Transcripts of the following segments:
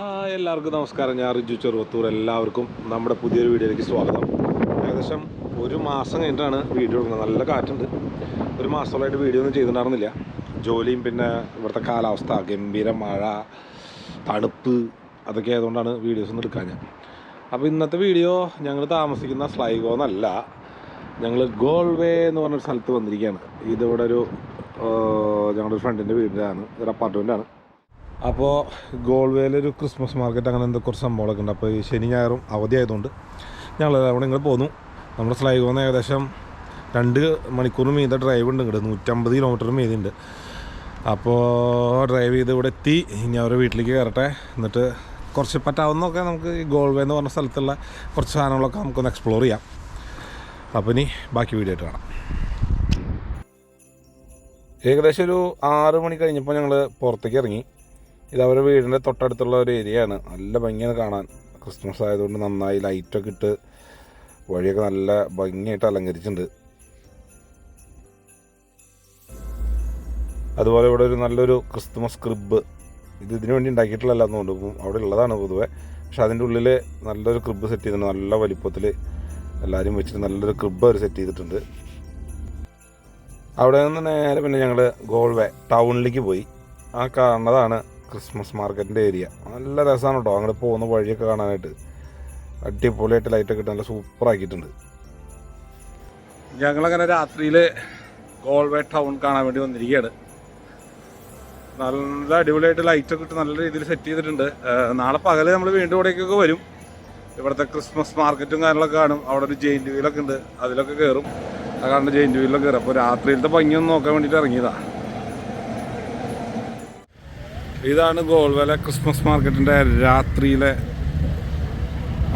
എല്ലാവർക്കും നമസ്കാരം. ഞാൻ റിജു ചെറുവത്തൂർ. എല്ലാവർക്കും നമ്മുടെ പുതിയൊരു വീഡിയോയിലേക്ക് സ്വാഗതം. ഏകദേശം ഒരു മാസം കഴിഞ്ഞിട്ടാണ് വീഡിയോ എടുക്കുന്നത്. നല്ല കാറ്റുണ്ട്. ഒരു മാസത്തോളമായിട്ട് വീഡിയോ ഒന്നും ചെയ്തിട്ടുണ്ടായിരുന്നില്ല. ജോലിയും പിന്നെ ഇവിടുത്തെ കാലാവസ്ഥ ഗംഭീര മഴ തണുപ്പ് അതൊക്കെ ആയതുകൊണ്ടാണ് വീഡിയോസ് ഒന്നും എടുക്കാൻ ഞാൻ അപ്പോൾ ഇന്നത്തെ വീഡിയോ ഞങ്ങൾ താമസിക്കുന്ന സ്ലൈഗോ എന്നല്ല ഞങ്ങൾ ഗോൾവേ എന്ന് പറഞ്ഞൊരു സ്ഥലത്ത് വന്നിരിക്കുകയാണ്. ഇതിവിടെ ഒരു ഞങ്ങളുടെ ഫ്രണ്ടിന്റെ വീടിലാണ് ഒരു അപ്പാർട്ട്മെന്റാണ് അപ്പോൾ ഗോൾവേയിലൊരു ക്രിസ്മസ് മാർക്കറ്റ് അങ്ങനെ എന്തൊക്കെ കുറച്ച് സംഭവങ്ങളൊക്കെ ഉണ്ട്. അപ്പോൾ ഈ ശനി ഞായറും അവധിയായതുകൊണ്ട് ഞങ്ങൾ അവിടെ ഇങ്ങനെ പോന്നു. നമ്മുടെ സ്ലൈഗോന്ന് ഏകദേശം രണ്ട് മണിക്കൂറിന് മീതെ ഡ്രൈവ് ഉണ്ട് ഇങ്ങോട്ട് നൂറ്റമ്പത് കിലോമീറ്റർ മീതെ ഉണ്ട്. അപ്പോൾ ഡ്രൈവ് ചെയ്ത് ഇവിടെ എത്തി. ഇനി അവരുടെ വീട്ടിലേക്ക് കയറട്ടെ എന്നിട്ട് കുറച്ച് പറ്റാവുന്നൊക്കെ നമുക്ക് ഈ ഗോൾവേ എന്ന് പറഞ്ഞ സ്ഥലത്തുള്ള കുറച്ച് സാധനങ്ങളൊക്കെ നമുക്കൊന്ന് എക്സ്പ്ലോർ ചെയ്യാം. അപ്പോൾ ഇനി ബാക്കി വീഡിയോ ആയിട്ട് കാണാം. ഏകദേശം ഒരു ആറ് മണി കഴിഞ്ഞപ്പോൾ ഞങ്ങൾ പുറത്തേക്ക് ഇറങ്ങി. ഇത് അവരുടെ വീടിന്റെ തൊട്ടടുത്തുള്ള ഒരു ഏരിയയാണ്. നല്ല ഭംഗിയാണ് കാണാൻ. ക്രിസ്മസ് ആയതുകൊണ്ട് നന്നായി ലൈറ്റൊക്കെ ഇട്ട് വഴിയൊക്കെ നല്ല ഭംഗിയായിട്ട് അലങ്കരിച്ചിട്ടുണ്ട്. അതുപോലെ ഇവിടെ ഒരു നല്ലൊരു ക്രിസ്മസ് ക്രിബ് ഇത് ഇതിനു വേണ്ടി ഉണ്ടാക്കിയിട്ടില്ല എന്നുകൊണ്ട് അവിടെ ഉള്ളതാണ് പൊതുവെ. പക്ഷെ അതിന്റെ ഉള്ളിൽ നല്ലൊരു ക്രിബ് സെറ്റ് ചെയ്തിട്ടുണ്ട്. നല്ല വലിപ്പത്തിൽ എല്ലാവരും വെച്ചിട്ട് നല്ലൊരു ക്രിബ് അവർ സെറ്റ് ചെയ്തിട്ടുണ്ട്. അവിടെ നിന്ന് നേരെ പിന്നെ ഞങ്ങൾ ഗോൾവേ ടൗണിലേക്ക് പോയി. ആ കാണുന്നതാണ് ക്രിസ്മസ് മാർക്കറ്റിന്റെ ഏരിയ. നല്ല രസമാണ് കേട്ടോ. അങ്ങോട്ട് പോകുന്ന വഴിയൊക്കെ കാണാനായിട്ട്. അടിപൊളിയായിട്ട് ലൈറ്റൊക്കെ ഇട്ട് നല്ല സൂപ്പർ ആക്കിയിട്ടുണ്ട് ഞങ്ങളങ്ങനെ രാത്രിയിൽ ഗോൾവേ ടൗൺ കാണാൻ വേണ്ടി വന്നിരിക്കുകയാണ് നല്ല അടിപൊളിയായിട്ട് ലൈറ്റൊക്കെ ഇട്ട് നല്ല രീതിയിൽ സെറ്റ് ചെയ്തിട്ടുണ്ട്. നാളെ പകൽ നമ്മൾ വീണ്ടും ഇവിടേക്കൊക്കെ വരും. ഇവിടുത്തെ ക്രിസ്മസ് മാർക്കറ്റും കാര്യങ്ങളൊക്കെ കാണും. അവിടെ ഒരു ജെയിന്റ് വീലൊക്കെ ഉണ്ട്. അതിലൊക്കെ കയറും അതാണ് ജെയിന്റ് വീലൊക്കെ കയറും അപ്പോൾ രാത്രിയിലത്തെ ഭംഗിയൊന്നും നോക്കാൻ വേണ്ടിയിട്ട് ഇറങ്ങിയതാ. ഇതാണ് ഗോൾവല ക്രിസ്മസ് മാർക്കറ്റിന്റെ രാത്രിയിലെ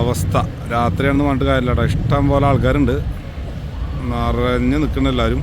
അവസ്ഥ. രാത്രിയാണെന്ന് പറഞ്ഞിട്ട് കാര്യമില്ല കേട്ടോ ഇഷ്ടം പോലെ ആൾക്കാരുണ്ട്. നിറഞ്ഞ് നിൽക്കുന്ന എല്ലാവരും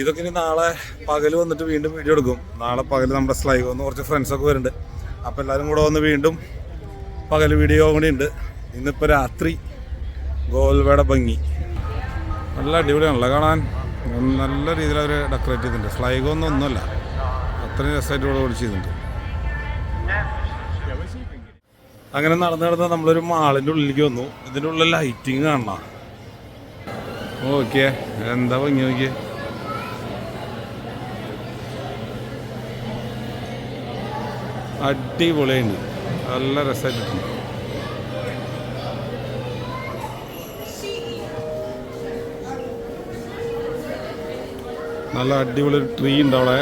ഇതൊക്കെ ഇനി നാളെ പകൽ വന്നിട്ട് വീണ്ടും വീഡിയോ എടുക്കും. നാളെ പകൽ നമ്മുടെ സ്ലൈവ് വന്ന് കുറച്ച് ഫ്രണ്ട്സൊക്കെ വരുന്നുണ്ട്. അപ്പോൾ എല്ലാവരും കൂടെ വന്ന് വീണ്ടും പകൽ വീഡിയോ കൂടി ഉണ്ട്. ഇന്നിപ്പോൾ രാത്രി ഗോൽവേട ഭംഗി. നല്ല അടിപൊളിയാണല്ലോ കാണാൻ. നല്ല രീതിയിൽ അവർ ഡെക്കറേറ്റ് ചെയ്തിട്ടുണ്ട്. ഫ്ലൈഗോ ഒന്നും ഒന്നുമല്ല. അത്രയും രസമായിട്ട് ഇവിടെ വിളിച്ച് ചെയ്തിട്ടുണ്ട്. അങ്ങനെ നടന്ന് നടന്ന് നമ്മളൊരു മാളിന്റെ ഉള്ളിലേക്ക് വന്നു. ഇതിന്റെ ഉള്ളിൽ ലൈറ്റിങ് കാണണം. ഓക്കെ എന്താ ഭംഗി നോക്കിയേ. അടിപൊളിയുണ്ട് നല്ല രസമായിട്ടുണ്ട്. നല്ല അടിപൊളി ഒരു ട്രീ ഉണ്ട് അവിടെ.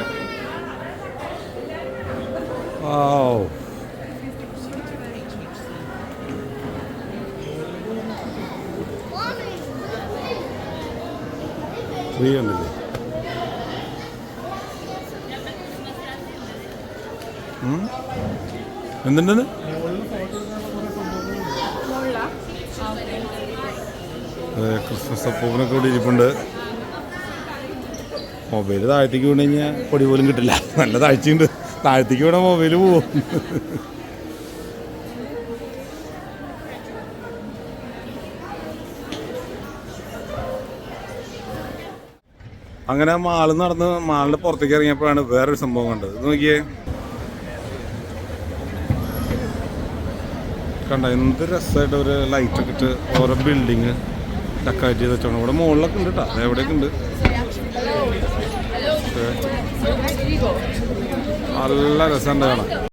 ട്രീ ഉണ്ടല്ലേ എന്തുണ്ടെന്ന് ക്രിസ്മസ് അപ്പൂപ്പനൊക്കെ ഇവിടെ ഇരിപ്പുണ്ട്. മൊബൈൽ താഴത്തേക്ക് വീണ് കഴിഞ്ഞാൽ പൊടി പോലും കിട്ടില്ല. നല്ല താഴ്ചയുണ്ട്. താഴത്തേക്ക് വീണ മൊബൈൽ പോവും. അങ്ങനെ മാളിൽ നടന്ന് മാളിന്റെ പുറത്തേക്ക് ഇറങ്ങിയപ്പോഴാണ് വേറൊരു സംഭവം കണ്ടത്. ഇത് നോക്കിയേ. കണ്ട എന്ത് രസമായിട്ട് ഒരു ലൈറ്റൊക്കെ ഇട്ട് ഓരോ ബിൽഡിങ് ഡെക്കറേറ്റ് ചെയ്ത് വെച്ചോണം. ഇവിടെ മുകളിലൊക്കെ ഉണ്ട് കേട്ടോ എവിടെയൊക്കെ ഉണ്ട്. നല്ല രസമുണ്ട് കാണാൻ.